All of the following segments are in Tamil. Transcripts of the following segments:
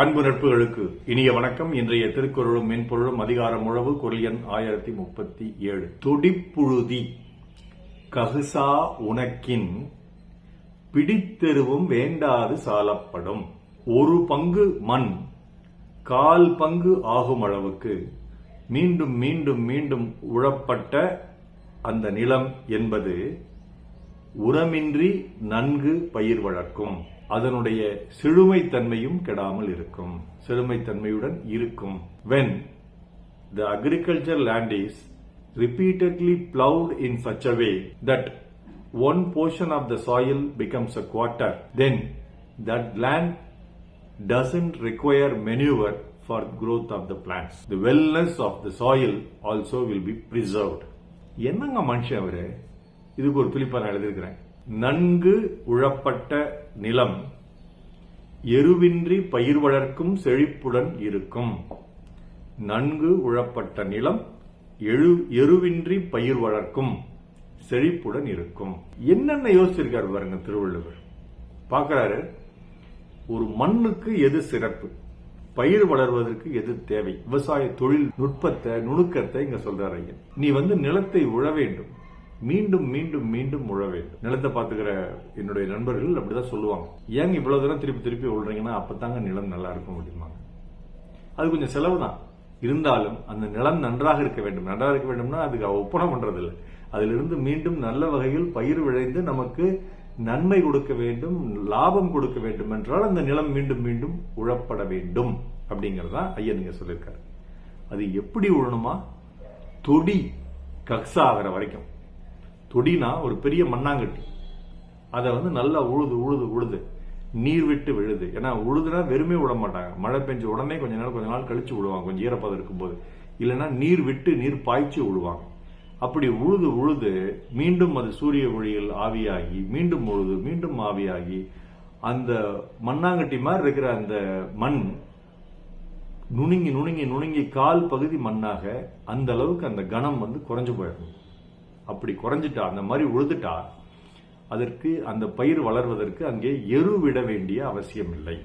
அன்பு நட்புகளுக்கு இனிய வணக்கம். இன்றைய திருக்குறளும் மென்பொருளும் அதிகாரம் உழவு குரல் எண் ஆயிரத்தி முப்பத்தி ஏழு. துடிப்புழுதி ககுசா உனக்கின் பிடித்தெருவும் வேண்டாது சாலப்படும். ஒரு பங்கு மண் கால் பங்கு ஆகும் அளவுக்கு மீண்டும் மீண்டும் மீண்டும் உழப்பட்ட அந்த நிலம் என்பது உரமின்றி நன்கு பயிர் வளர்க்கும். அதனுடைய செழுமைத்தன்மையும் கெடாமல் இருக்கும் செழுமைத்தன்மையுடன் இருக்கும் when the agriculture land is repeatedly plowed in such a way that one portion of the soil becomes a quarter then that land doesn't require manure for growth of the plants the wellness of the soil also will be preserved என்னங்க மனுஷன் அவரு இதுக்கு ஒரு துளிப்பா நான் எழுதியிருக்கிறேன் நன்கு உழப்பட்ட நிலம் எருவின்றி பயிர் வளர்க்கும் செழிப்புடன் இருக்கும். நன்கு உழப்பட்ட நிலம் எழு எருவின்றி பயிர் வளர்க்கும் செழிப்புடன் இருக்கும். என்னென்ன யோசிச்சிருக்காரு பாருங்க திருவள்ளுவர். பார்க்கறாரு ஒரு மண்ணுக்கு எது சிறப்பு? பயிர் வளர்வதற்கு எது தேவை? விவசாய தொழில் நுட்பத்தை நுணுக்கத்தை இங்க சொல்றாரு ஐயன். நீ வந்து நிலத்தை உழ வேண்டும். மீண்டும் மீண்டும் மீண்டும் உழ வேண்டும். நிலத்தை பாத்துக்கிற என்னுடைய நண்பர்கள் அப்படிதான் சொல்லுவாங்க. ஏங்க இவ்வளவு தூரம் திருப்பி திருப்பி உழுறீங்கன்னா அப்பதாங்க நிலம் நல்லா இருக்கும் அப்படிம்பாங்க. அது கொஞ்சம் செலவு தான். இருந்தாலும் அந்த நிலம் நன்றாக இருக்க வேண்டும். நன்றாக இருக்க வேண்டும்னா அதுக்கு ஒப்பனம் பண்றது இல்லை அதிலிருந்து மீண்டும் நல்ல வகையில் பயிர் விளைந்து நமக்கு நன்மை கொடுக்க வேண்டும் லாபம் கொடுக்க வேண்டும் என்றால் அந்த நிலம் மீண்டும் மீண்டும் உழப்பட வேண்டும் அப்படிங்கறதா ஐயா நீங்க சொல்லியிருக்காரு. அது எப்படி உழணுமா? தொடி கக்ஸா ஆகிற வரைக்கும். தொடினா ஒரு பெரிய மண்ணாங்கட்டி. அதை வந்து நல்லா உழுது உழுது உழுது. நீர் விட்டு விழுது. ஏன்னா உழுதுனா வெறுமே விட மாட்டாங்க. மழை பெஞ்ச உடனே கொஞ்ச நேரம் கொஞ்ச நாள் கழிச்சு விடுவாங்க கொஞ்சம் ஈரப்பதம் இருக்கும்போது. இல்லைன்னா நீர் விட்டு நீர் பாய்ச்சி விழுவாங்க அப்படி உழுது உழுது மீண்டும் அது சூரிய ஒளியில் ஆவியாகி மீண்டும் உழுது மீண்டும் ஆவியாகி அந்த மண்ணாங்கட்டி மாதிரி இருக்கிற அந்த மண் நுணுங்கி நுணுங்கி நுணுங்கி கால் பகுதி மண்ணாக அந்த அளவுக்கு அந்த கணம் வந்து குறைஞ்சு போயிடும். அப்படி குறைஞ்சிட்டா அந்த மாதிரி உழுதுட்டா அதற்கு அந்த பயிர் வளர்வதற்கு அங்கே எரு விட வேண்டிய அவசியம் இல்லை.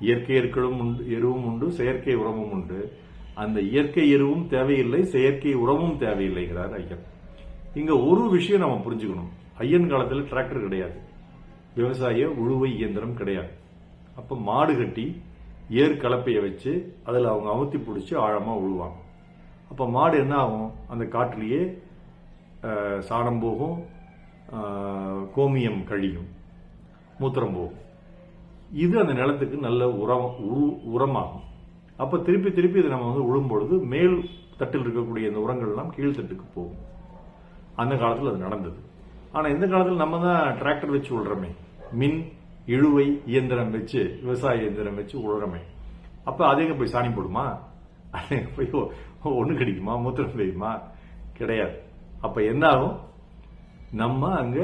இயற்கை எருக்களும் உண்டு எருவும் உண்டு செயற்கை உரமும் உண்டு. அந்த இயற்கை எருவும் தேவையில்லை செயற்கை உரமும் தேவையில்லைங்கிறார் ஐயன். இங்க ஒரு விஷயம் நம்ம புரிஞ்சுக்கணும். ஐயன் காலத்தில் டிராக்டர் கிடையாது. விவசாய உழுவை இயந்திரம் கிடையாது. அப்ப மாடு கட்டி ஏர் கலப்பையை வச்சு அதில் அவங்க அமுத்தி பிடிச்சி ஆழமாக உழுவாங்க. அப்போ மாடு என்ன ஆகும்? அந்த காட்டிலேயே சாணம் போகும் கோமியம் கழியும் மூத்திரம் போகும். இது அந்த நிலத்துக்கு நல்ல உரம் உரு- உரமாகும். அப்போ திருப்பி திருப்பி இதை நம்ம வந்து உழும்பொழுது மேல் தட்டில் இருக்கக்கூடிய இந்த உரங்கள் எல்லாம் கீழ்த்தட்டுக்கு போகும். அந்த காலத்தில் அது நடந்தது. ஆனால் இந்த காலத்தில் நம்ம தான் டிராக்டர் வச்சு உழுறோமே. மின் இழுவை இயந்திரம் வச்சு விவசாய இயந்திரம் வச்சு உழுறோமே. அப்போ அதே போய் சாணி போடுமா? அதே போய் ஒன்று கிடைக்குமா மூத்திரம் பெய்யுமா கிடையாது. அப்ப என்ன ஆகும் நம்ம அங்க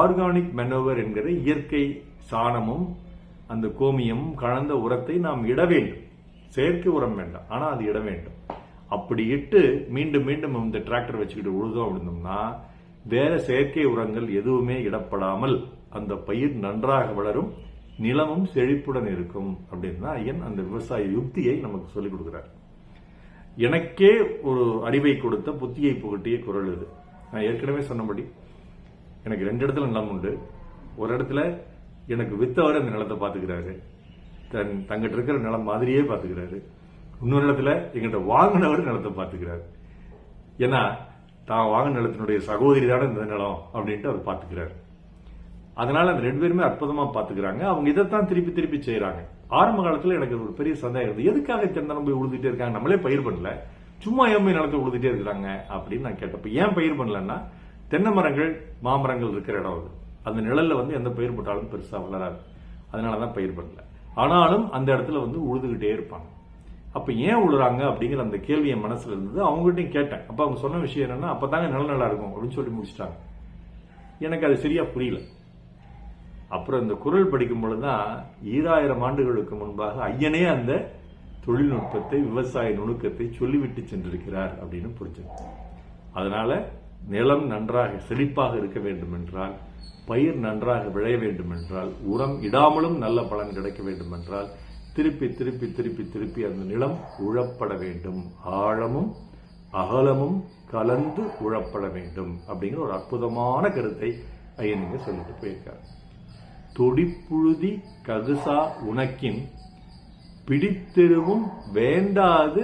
ஆர்கானிக் மெனோவர் என்கிற இயற்கை சாணமும் அந்த கோமியமும் கலந்த உரத்தை நாம் இட வேண்டும். செயற்கை உரம் வேண்டாம் ஆனா அது இட வேண்டும். அப்படி இட்டு மீண்டும் மீண்டும் இந்த டிராக்டர் வச்சுக்கிட்டு உழுதோம் அப்படின்னோம்னா வேற செயற்கை உரங்கள் எதுவுமே இடப்படாமல் அந்த பயிர் நன்றாக வளரும் நிலமும் செழிப்புடன் இருக்கும் அப்படின்னு தான் ஐயன் அந்த விவசாய யுக்தியை நமக்கு சொல்லிக் கொடுக்குறாரு. எனக்கே ஒரு அறிவை கொடுத்த புத்தியை புகட்டிய குரல் இது. நான் ஏற்கனவே சொன்னபடி எனக்கு ரெண்டு இடத்துல நிலம் உண்டு. ஒரு இடத்துல எனக்கு வித்தவர் அந்த நிலத்தை பார்த்துக்கிறாரு. தன் தங்கிட்ட இருக்கிற நிலம் மாதிரியே பார்த்துக்கிறாரு. இன்னொரு இடத்துல எங்கிட்ட வாங்கினவர் நிலத்தை பார்த்துக்கிறாரு. ஏன்னா தான் வாங்கின நிலத்தினுடைய சகோதரி தானே இந்த நிலம் அப்படின்ட்டு அவர் பார்த்துக்கிறாரு. அதனால அந்த ரெண்டு பேருமே அற்புதமா பாத்துக்கிறாங்க. அவங்க இதைத்தான் திருப்பி திருப்பி செய்யறாங்க ஆரம்ப காலத்துல எனக்கு ஒரு பெரிய சந்தேகம் இருந்தது. எதுக்காக தென்னரம் போய் உழுதுட்டே இருக்காங்க? நம்மளே பயிர் பண்ணல. சும்மா ஏன் போய் நிலத்தை உழுதுட்டே இருக்கிறாங்க அப்படின்னு நான் கேட்டப்ப ஏன் பயிர் பண்ணலன்னா தென்னை மரங்கள் மாமரங்கள் இருக்கிற இடம் அது. அந்த நிழல்ல வந்து எந்த பயிர் போட்டாலும் பெருசா வளராது. அதனாலதான் பயிர் பண்ணல. ஆனாலும் அந்த இடத்துல வந்து உழுதுகிட்டே இருப்பாங்க. அப்ப ஏன் உழுறாங்க அப்படிங்கிற அந்த கேள்வி என் மனசுல இருந்தது. அவங்ககிட்டயும் கேட்டேன். அப்ப அவங்க சொன்ன விஷயம் என்னன்னா அப்பதாங்க நிலம் நல்லா இருக்கும் அப்படின்னு சொல்லி முடிச்சிட்டாங்க. எனக்கு அது சரியா புரியல. அப்புறம் இந்த குரல் படிக்கும் பொழுதுதான் ஈராயிரம் ஆண்டுகளுக்கு முன்பாக ஐயனே அந்த தொழில்நுட்பத்தை விவசாய நுணுக்கத்தை சொல்லிவிட்டு சென்றிருக்கிறார் அப்படின்னு புரிஞ்சு அதனால நிலம் நன்றாக செழிப்பாக இருக்க வேண்டும் என்றால் பயிர் நன்றாக விளைய வேண்டும் என்றால் உரம் இடாமலும் நல்ல பலன் கிடைக்க வேண்டும் என்றால் திருப்பி திருப்பி திருப்பி திருப்பி அந்த நிலம் உழப்பட வேண்டும். ஆழமும் அகலமும் கலந்து உழப்பட வேண்டும் அப்படிங்கிற ஒரு அற்புதமான கருத்தை ஐயனிங்க சொல்லிட்டு போயிருக்காரு. தொடிப்புழுதி ககுசா உனக்கின் பிடித்தெருவும் வேண்டாது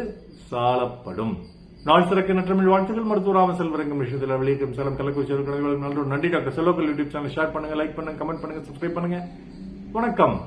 சாலப்படும். நாள் சிறக்க நற்றமிழ் வாழ்த்துக்கள் மருத்துவராம செல்வரங்கம் விஷயத்தில் வெளியிட்டும் சேலம் கலக்குச்சி நல்ல நன்றி டாக்டர் செல்லோக்கல் யூடியூப் சேனல். ஷேர் பண்ணுங்க லைக் பண்ணுங்க கமெண்ட் பண்ணுங்க சப்ஸ்கிரைப் பண்ணுங்க. வணக்கம்.